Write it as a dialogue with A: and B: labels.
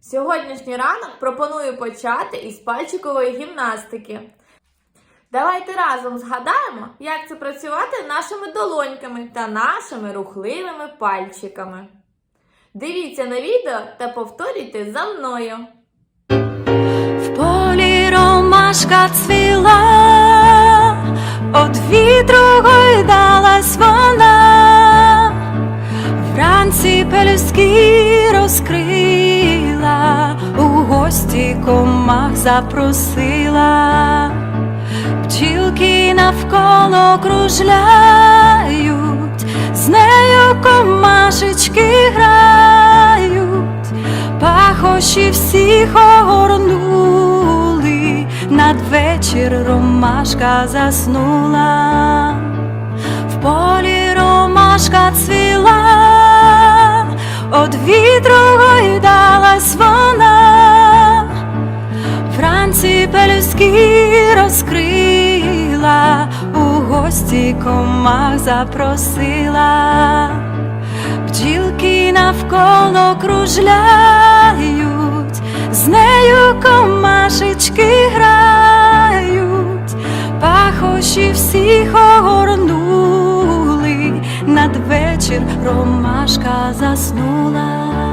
A: сьогодні ранок, пропоную почати із пальчикової гімнастики. Давайте разом згадаємо, як це працювати нашими долоньками та нашими рухливими пальчиками. Дивіться на відео та повторюйте за мною.
B: В полі ромашка цвіла, од вітру гойдалась вона, вранці пелюстки розкрила, у гості комах запросила, бджілки навколо кружляють, з нею комашечки грають. Пахощі всіх огорнули, надвечір ромашка заснула, в полі ромашка цвіла, од вітру гойдалась вона, вранці пелюстки розкрила, у гості комах запросила. Бджілки навколо кружляють, з нею комашечки грають, пахощі всіх надвечір ромашка заснула.